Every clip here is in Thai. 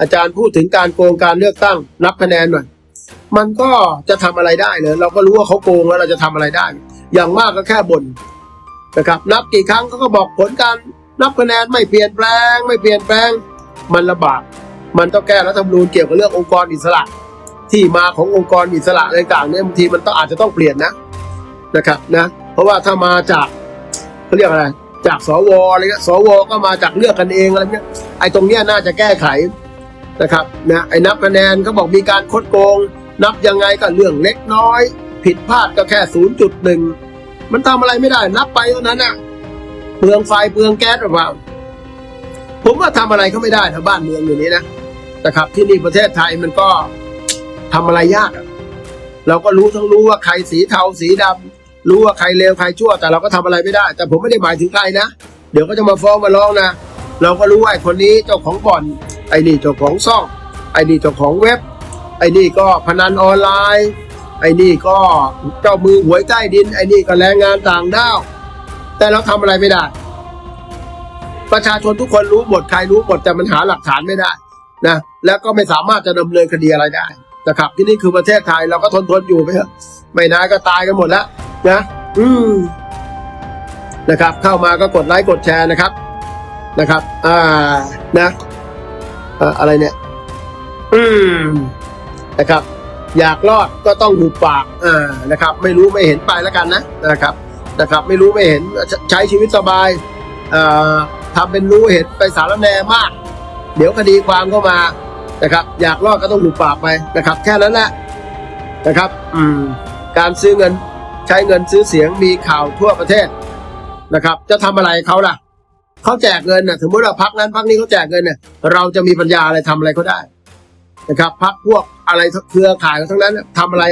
อาจารย์พูดถึงการโกงการเลือกตั้ง นับคะแนนหน่อยมันก็จะทำอะไรได้เลยเราก็รู้ว่าเขาโกงแล้วเราจะทำอะไรได้ อย่างมากก็แค่บ่นนะครับ นับกี่ครั้งเขาก็บอกผลการนับคะแนนไม่เปลี่ยนแปลง ไม่เปลี่ยนแปลง มันลำบากมันต้องแก้รัฐธรรมนูญเกี่ยวกับเรื่ององค์กรอิสระ ที่มาขององค์กรอิสระอะไรต่างเนี่ยบางทีมันต้องอาจจะต้องเปลี่ยนนะนะครับนะ เพราะว่าถ้ามาจากเขาเรียกอะไร จากสวอะไรเงี้ยสวก็มาจากเลือกกันเองอะไรเงี้ยไอ้ตรงเนี้ยน่าจะแก้ไขนะครับนะไอ้นับคะแนนเขาบอกมีการคดโกง นับยังไงก็เรื่องเล็กน้อย ผิดพลาดก็แค่ศูนย์จุดหนึ่งมันทำอะไรไม่ได้ นับไปเท่านั้นน่ะเปลืองไฟเปลืองแก๊สหรือเปล่าผมว่าทำอะไรก็ไม่ได้ถ้าบ้านเมืองอยู่นี้นะนะครับ ที่นี่ประเทศไทยมันก็ทำอะไรยากเราก็รู้ทั้งรู้ว่าใครสีเทาสีดำ รู้ว่าใครเลวใครชั่ว แต่เราก็ทำอะไรไม่ได้ แต่ผมไม่ได้หมายถึงใครนะ เดี๋ยวก็จะมาฟ้องมาร้องนะ เราก็รู้ว่าไอคนนี้เจ้าของบ่อน ไอ้นี่เจ้าของซ่อง ไอ้นี่เจ้าของเว็บ ไอ้นี่ก็พนันออนไลน์ ไอ้นี่ก็เจ้ามือหวยใต้ดิน ไอ้นี่ก็แรงงานต่างด้าว แต่เราทำอะไรไม่ได้ ประชาชนทุกคนรู้หมดใครรู้หมดแต่มันหาหลักฐานไม่ได้นะแล้วก็ไม่สามารถจะดำเนินคดีอะไรได้นะครับที่นี่คือประเทศไทยเราก็ทนทนอยู่ไปเถอะไม่นานก็ตายกันหมดแล้ว นะอืมนะครับ เข้ามาก็กดไลค์กดแชร์นะครับนะครับ อ่านะอ่ออะไรเนี่ย อืมนะครับ อยากรอดก็ต้องหูปากอ่านะครับ ไม่รู้ไม่เห็นไปแล้วกันนะนะครับนะครับ ไม่รู้ไม่เห็นใช้ชีวิตสบายอ่อทำเป็นรู้เห็นไปสารแนมาก เดี๋ยวคดีความก็มานะครับ อยากรอดก็ต้องหูปากไปนะครับ แค่นั้นแหละนะครับ อืม การซื้อเงิน ใช้เงินซื้อเสียงมีข่าวทั่วประเทศนะครับ จะทำอะไรเขาล่ะเขาแจกเงินน่ะสมมติว่าพักนั้นพักนี้เขาแจกเงินเนี่ยเราจะมีปัญญาอะไรทำอะไรเขาได้นะครับพักพวกอะไรเครือข่ายทั้งนั้นน่ะทำอะไร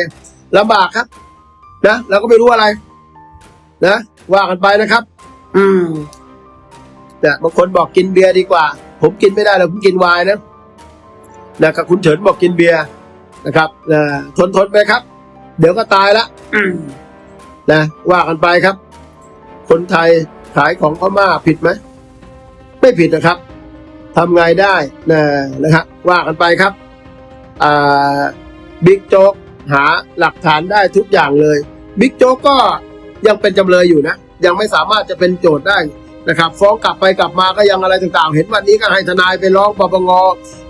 ลำบากครับ นะเราก็ไม่รู้อะไร นะว่ากันไปนะครับ อืมเนี่ยบางคนบอกกินเบียร์ดีกว่า ผมกินไม่ได้เลยผมกินไวน์นะนะครับคุณเฉินบอกกินเบียร์นะครับเอ่อทนทนไปครับ เดี๋ยวก็ตายละอืม นะว่ากันไปครับ คนไทยขายของพม่าผิดไหมไม่ผิดนะครับทำไงได้นะนะครับว่ากันไปครับอ่าบิ๊กโจ๊กหาหลักฐานได้ทุกอย่างเลยบิ๊กโจ๊กก็ยังเป็นจำเลยอยู่นะ ยังไม่สามารถจะเป็นโจทย์ได้นะครับ ฟ้องกลับไปกลับมาก็ยังอะไรต่างๆ เห็นวันนี้ก็ให้ทนายไปร้องปปง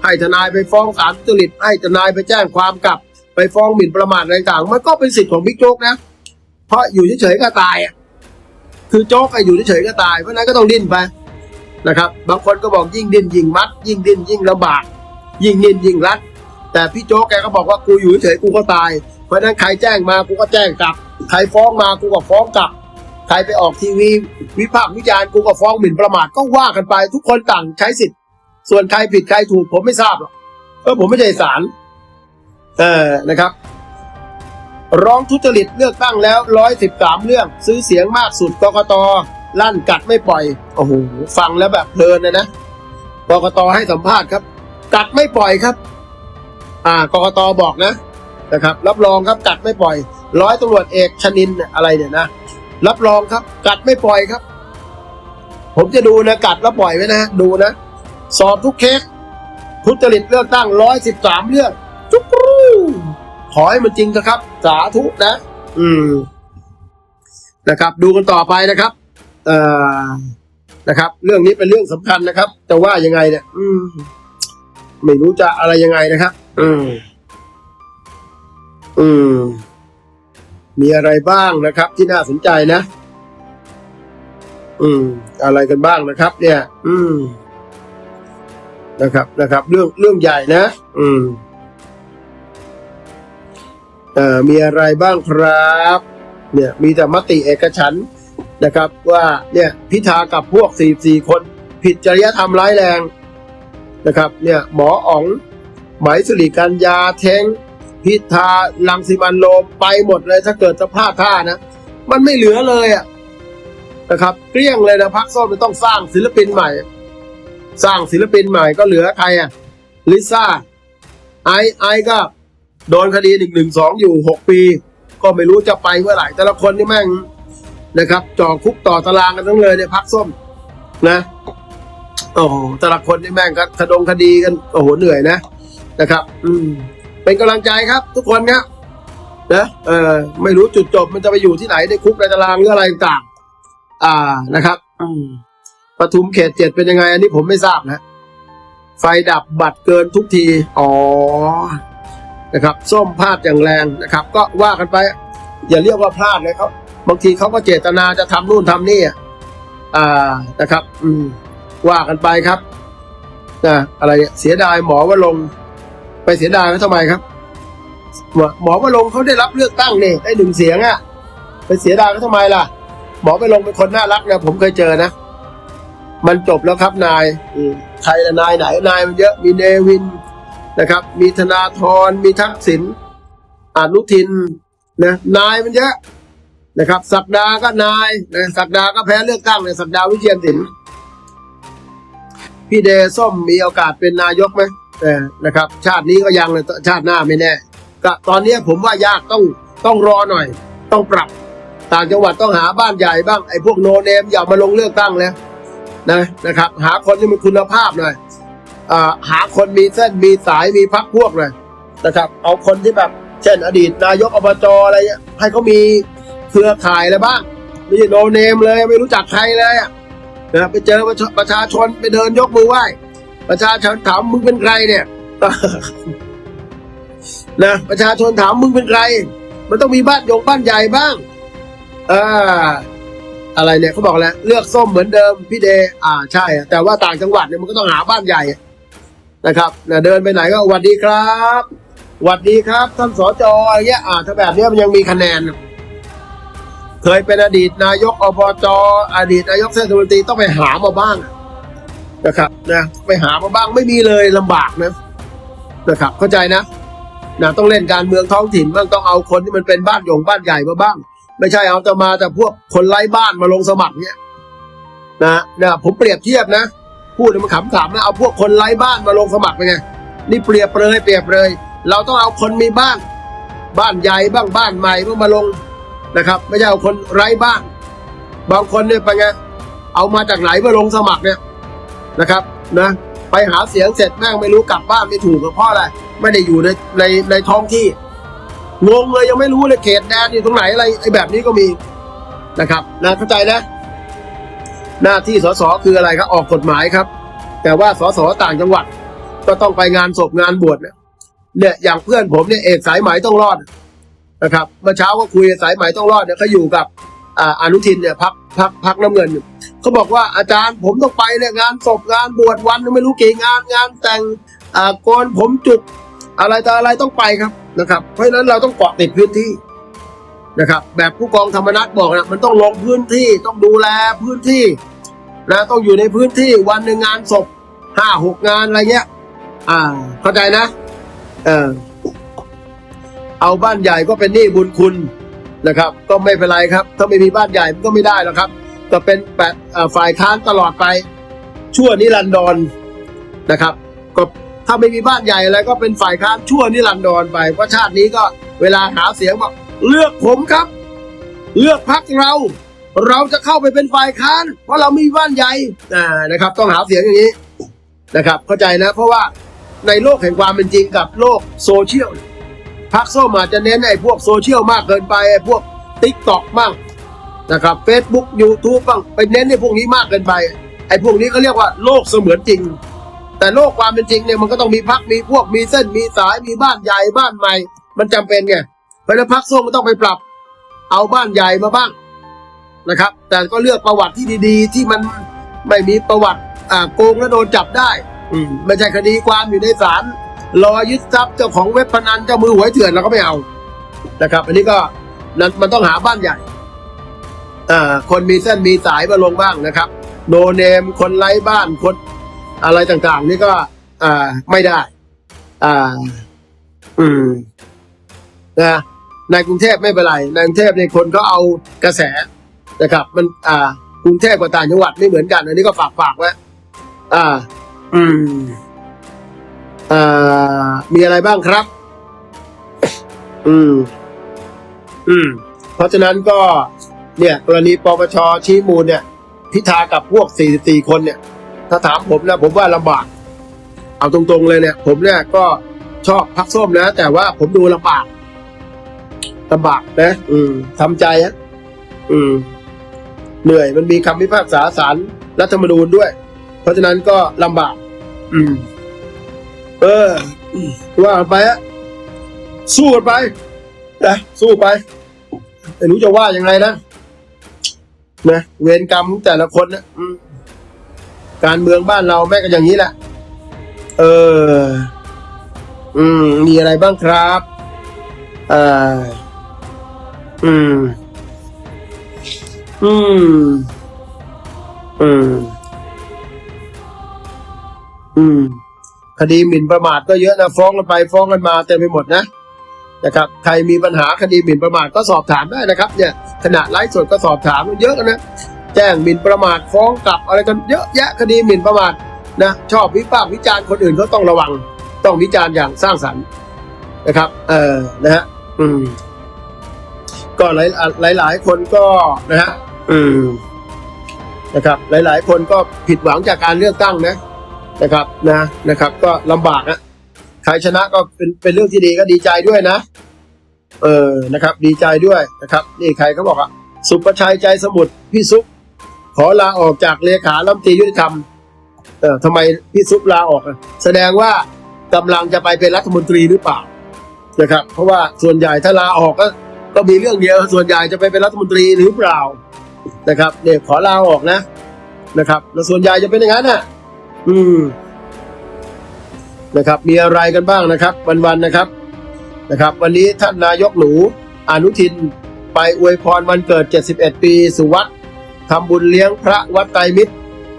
ให้ทนายไปฟ้องศาลทุจริตให้ทนายไปแจ้งความกลับ ไปฟ้องหมิ่นประมาทอะไรต่างมันก็เป็นสิทธิ์ของบิ๊กโจ๊กนะ เพราะอยู่เฉยๆก็ตายอะคือโจ๊กอะอยู่เฉยๆก็ตายเพราะนั้นก็ต้องดิ้นไปนะครับ บางคนก็บอกยิ่งดิ้นยิ่งมัด ยิ่งดิ้นยิ่งลำบาก ยิ่งดิ้นยิ่งรัด แต่พี่โจ๊กแกก็บอกว่ากูอยู่เฉยๆกูก็ตาย เพราะฉะนั้นใครแจ้งมากูก็แจ้งกลับ ใครฟ้องมากูก็ฟ้องกลับ ใครไปออกทีวี วิพากษ์วิจารณ์กูก็ฟ้องหมิ่นประมาทก็ว่ากันไปทุกคนต่างใช้สิทธิ์ ส่วนใครผิดใครถูกผมไม่ทราบหรอกเพราะผมไม่ใช่ศาลเออนะครับ ร้องทุจริตเลือกตั้งแล้วร้อยสิบสามเรื่อง ซื้อเสียงมากสุดกกตลั่นกัดไม่ปล่อยโอ้โหฟังแล้วแบบเพลินเลยนะกกตให้สัมภาษณ์ครับ กัดไม่ปล่อยครับ อ่ากกตบอกนะนะครับ รับรองครับกัดไม่ปล่อย ร้อยตำรวจเอกชนินอะไรเนี่ยนะรับรองครับ กัดไม่ปล่อยครับ ผมจะดูนะกัดแล้วปล่อยไว้นะฮะดูนะสอบทุกเคสทุจริตเลือกตั้งร้อยสิบสามเรื่องจุกรู ขอให้มันจริงนะครับ สาธุนะ อืม นะครับ ดูกันต่อไปนะครับ เอ่อนะครับ เรื่องนี้เป็นเรื่องสำคัญนะครับจะว่ายังไงเนี่ย อืม ไม่รู้จะอะไรยังไงนะครับ อืม อืม มีอะไรบ้างนะครับ ที่น่าสนใจนะ อืม อะไรกันบ้างนะครับ เนี่ย อืมนะครับนะครับ เรื่องเรื่องใหญ่นะ อืม อ่อมีอะไรบ้างครับ เนี่ยมีแต่มติเอกฉันท์นะครับ ว่าเนี่ยพิธากับพวกสี่สี่คน ผิดจริยธรรมร้ายแรงนะครับ เนี่ยหมออ๋องไหมายสิริกัญญาเทงพิธาลังสิมันโรมไปหมดเลยถ้าเกิดจะพลาดท่านะ มันไม่เหลือเลยอะนะครับเกลี้ยงเลยนะพักส้มมันต้องสร้างศิลปินใหม่ สร้างศิลปินใหม่ก็เหลือใครอะลิซ่าไอไอก็ โดนคดีหนึ่งหนึ่งสองอยู่หกปี ก็ไม่รู้จะไปเมื่อไหร่ แต่ละคนนี่แม่งนะครับจ่อคุกต่อตารางกันทั้งเลยเนี่ยพักส้มนะโอ้โหแต่ละคนนี่แม่งก็คดงคดีกันโอ้โหเหนื่อยนะนะครับ อืม เป็นกำลังใจครับ ทุกคนครับนะเออไม่รู้จุดจบมันจะไปอยู่ที่ไหนในคุกในตารางหรืออะไรต่างอ่านะครับ อืมปทุมเขตเจ็ดเป็นยังไง อันนี้ผมไม่ทราบนะ ไฟดับบัตรเกินทุกที อ๋อ นะครับส้มพลาดอย่างแรงนะครับ ก็ว่ากันไป อย่าเรียกว่าพลาดเลยเขาบางทีเขาก็เจตนาจะทำนู่นทำนี่อ่านะครับ อืมว่ากันไปครับนะอะไรเสียดายหมอว่าลง ไปเสียดายเขาทำไมครับ หมอหมอว่าลงเขาได้รับเลือกตั้งเนี่ยได้หนึ่งเสียงอะไปเสียดายเขาทำไมล่ะ หมอไปลงเป็นคนน่ารักนะผมเคยเจอนะมันจบแล้วครับนายใครละนายไหนนายมันเยอะมีเนวิน นะครับ มีธนาธรมีทักษิณอนุทินนะนายมันเยอะนะครับสักดาก็นายนะสักดาก็แพ้เลือกตั้งเลยสักดาวิเชียนสินพี่เดส้มมีโอกาสเป็นนายกไหมเออนะครับ ชาตินี้ก็ยังเลยชาติหน้าไม่แน่ก็ตอนนี้ผมว่ายากต้องต้องรอหน่อย ต้องปรับ ต่างจังหวัดต้องหาบ้านใหญ่บ้างไอ้พวกโนเนมอย่ามาลงเลือกตั้งแล้วนะนะครับ หาคนที่มีคุณภาพหน่อย หาคนมีเส้นมีสายมีพักพวกหน่อยนะครับ เอาคนที่แบบ เช่น อดีตนายกอบจอะไรเงี้ยให้เขามีเครือข่ายอะไรบ้างไม่ใช่โนเนมเลยไม่รู้จักใครเลยนะไปเจอประชาะชาชนไปเดินยกมือไหว้ประชาชนถามมึงเป็นใครเนี่ยนะประชาชนถามมึงเป็นใคร มันต้องมีบ้านยงบ้านใหญ่บ้างเอออะไรเนี่ยเขาบอกแล้วเลือกส้มเหมือนเดิมพี่เดอ่าใช่ แต่ว่าต่างจังหวัดเนี่ยมันก็ต้องหาบ้านใหญ่ นะครับนะเดินไปไหนก็สวัสดีครับสวัสดีครับท่านสจอะไรเงี้ยอ่าถ้าแบบเนี้ยมันยังมีคะแนน เคยเป็นอดีตนายกอบจอดีตนายกเทศมนตรีต้องไปหามาบ้างนะครับนะไปหามาบ้างไม่มีเลยลำบากนะนะครับ เข้าใจนะนะต้องเล่นการเมืองท้องถิ่นบ้างต้องเอาคนที่มันเป็นบ้านหยงบ้านใหญ่มาบ้าง ไม่ใช่เอาแต่มาแต่พวกคนไร้บ้านมาลงสมัครเนี่ยนะนะผมเปรียบเทียบนะ พูดมันขำๆนะเอาพวกคนไร้บ้านมาลงสมัครไปไงนี่เปรียบเลยเปรียบเลย เราต้องเอาคนมีบ้าน บ้านใหญ่บ้างบ้านใหม่บ้างมาลงนะครับ ไม่ใช่เอาคนไร้บ้าน บางคนเนี่ยไปไงเอามาจากไหนมาลงสมัครเนี่ยนะครับนะไปหาเสียงเสร็จแม่งไม่รู้กลับบ้านไม่ถูกเพราะอะไรไม่ได้อยู่ในในในท้องที่งงเลยยังไม่รู้เลยเขตแดนอยู่ตรงไหนอะไรไอ้แบบนี้ก็มีนะครับนะเข้าใจนะ หน้าที่สสคืออะไรครับออกกฎหมายครับ แต่ว่าสสต่างจังหวัด ก็ต้องไปงานศพงานบวชเนี่ยเนี่ยอย่างเพื่อนผมเนี่ยเอกสายไหมต้องรอดนะครับเมื่อเช้าก็คุยสายไหมต้องรอดเนี่ยเขาอยู่กับอ่าอนุทินเนี่ยพักพักพักน้ำเงินอยู่เขาบอกว่าอาจารย์ผมต้องไปเนี่ยงานศพงานบวชวันไม่รู้กี่งานงานแต่งอ่าโกนผมจุกอะไรต่ออะไรต้องไปครับนะครับ เพราะฉะนั้นเราต้องเกาะติดพื้นที่นะครับ แบบผู้กองธรรมนัฐบอกนะมันต้องลงพื้นที่ต้องดูแลพื้นที่ นะต้องอยู่ในพื้นที่วันหนึ่งงานศพห้าหกงานอะไรเงี้ย อ่า เข้าใจนะ เออ เอาบ้านใหญ่ก็เป็นหนี้บุญคุณนะครับ ก็ไม่เป็นไรครับ ถ้าไม่มีบ้านใหญ่มันก็ไม่ได้หรอกครับก็เป็นแปดอ่อฝ่ายค้านตลอดไป ชั่วนิรันดรนะครับ ก็ถ้าไม่มีบ้านใหญ่อะไรก็เป็นฝ่ายค้านชั่วนิรันดรไปเพราะชาตินี้ก็เวลาหาเสียงบอกเลือกผมครับ เลือกพักเรา เราจะเข้าไปเป็นฝ่ายค้าน เพราะเรามีบ้านใหญ่นะครับ ต้องหาเสียงอย่างนี้นะครับ เข้าใจนะ เพราะว่าในโลกแห่งความเป็นจริงกับโลกโซเชียลพักส้มอาจจะเน้นไอ้พวกโซเชียลมากเกินไปไอ้พวกติ๊กต็อกบ้างนะครับเฟซบุ๊กยูทูบบ้างไปเน้นในพวกนี้มากเกินไปไอ้พวกนี้เขาเรียกว่าโลกเสมือนจริง แต่โลกความเป็นจริงเนี่ยมันก็ต้องมีพักมีพวกมีเส้นมีสายมีบ้านใหญ่บ้านใหม่ มันจำเป็นไงเพราะฉะนั้นพักส้มมันต้องไปปรับ เอาบ้านใหญ่มาบ้าง นะครับ แต่ก็เลือกประวัติที่ดีๆ ที่มันไม่มีประวัติอ่าโกงแล้วโดนจับได้ อืมไม่ใช่คดีความอยู่ในศาลรอยึดทรัพย์เจ้าของเว็บพนันเจ้ามือหวยเถื่อนเราก็ไม่เอานะครับ อันนี้ก็นั้นมันต้องหาบ้านใหญ่อ่าคนมีเส้นมีสายมาลงบ้างนะครับ โนเนมคนไร้บ้านคนอะไรต่างๆ นี่ก็อ่าไม่ได้ อ่า อืมนะในกรุงเทพไม่เป็นไรในกรุงเทพในยคนเขาเอากระแส นะครับ มันอ่ากรุงเทพกับต่างจังหวัดไม่เหมือนกัน อันนี้ก็ฝากฝากๆไว้อ่า อืมอ่ามีอะไรบ้างครับ อืม อืม เพราะฉะนั้นก็ เนี่ย กรณีปปชชี้มูลเนี่ย พิธากับพวก 44 คนเนี่ย ถ้าถามผมนะ ผมว่าลำบาก เอาตรงๆเลยเนี่ย ผมเนี่ยก็ชอบพักส้มนะ แต่ว่าผมดูลำบากลำบากนะ อืมทำใจฮะอืม เหนื่อยมันมีคำพิพากษาศาลรัฐธรรมนูญด้วย เพราะฉะนั้นก็ลำบาก อืม เออว่ากันไปฮะสู้กันไปนะสู้ไปไม่รู้จะว่ายังไงนะนะเวรกรรมแต่ละคนนะอืการเมืองบ้านเราแม่ก็อย่างนี้แหละ เออ อืม มีอะไรบ้างครับอ่าอืม อืม อืม อืม คดีหมิ่นประมาทก็เยอะนะฟ้องกันไปฟ้องกันมาเต็มไปหมดนะนะครับใครมีปัญหาคดีหมิ่นประมาทก็สอบถามได้นะครับ เนี่ยขณะไลฟ์สดก็สอบถามเยอะนะแจ้งหมิ่นประมาทฟ้องกลับอะไรกันเยอะแยะคดีหมิ่นประมาทนะชอบวิพากษ์วิจารณ์คนอื่นเขาต้องระวัง ต้องวิจารณ์อย่างสร้างสรรค์นะครับ เออนะฮะอืม ก็หลายหลายหลายคนก็นะฮะ อืมนะครับ หลาย ๆ คนก็ผิดหวังจากการเลือกตั้งนะนะครับ นะนะครับ ก็ลำบากนะใครชนะก็เป็นเป็นเรื่องที่ดีก็ดีใจด้วยนะ เออนะครับ ดีใจด้วยนะครับ นี่ใครเขาบอกอะสุประชัยใจสมุทรพี่ซุปขอลาออกจากเลขารัฐมนตรียุติธรรมเออทำไมพี่ซุปลาออกอะแสดงว่ากำลังจะไปเป็นรัฐมนตรีหรือเปล่านะครับ เพราะว่าส่วนใหญ่ถ้าลาออกก็ก็มีเรื่องเดียวส่วนใหญ่จะไปเป็นรัฐมนตรีหรือเปล่า นะครับเนี่ยขอลาออกนะนะครับแล้วส่วนใหญ่จะเป็นอย่างนั้นน่ะ อืมนะครับ มีอะไรกันบ้างนะครับ วันๆนะครับนะครับ วันนี้ท่านนายกหนูอนุทินไปอวยพรวันเกิด 71 ปี สุวัตทำบุญเลี้ยงพระวัดไตรมิตร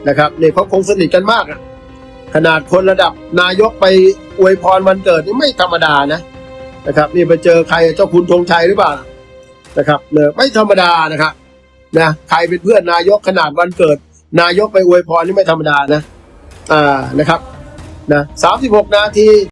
นะครับเนี่ยเขาคงสนิทกันมากอะขนาดคนระดับนายกไปอวยพรวันเกิดนี่ไม่ธรรมดานะนะครับ นี่ไปเจอใครเจ้าคุณธงชัยหรือเปล่านะครับเนี่ยไม่ธรรมดานะครับ นะใครเป็นเพื่อนนายกขนาดวันเกิด นายกไปอวยพรนี่ไม่ธรรมดานะ อ่านะครับนะสามสิบหกนาที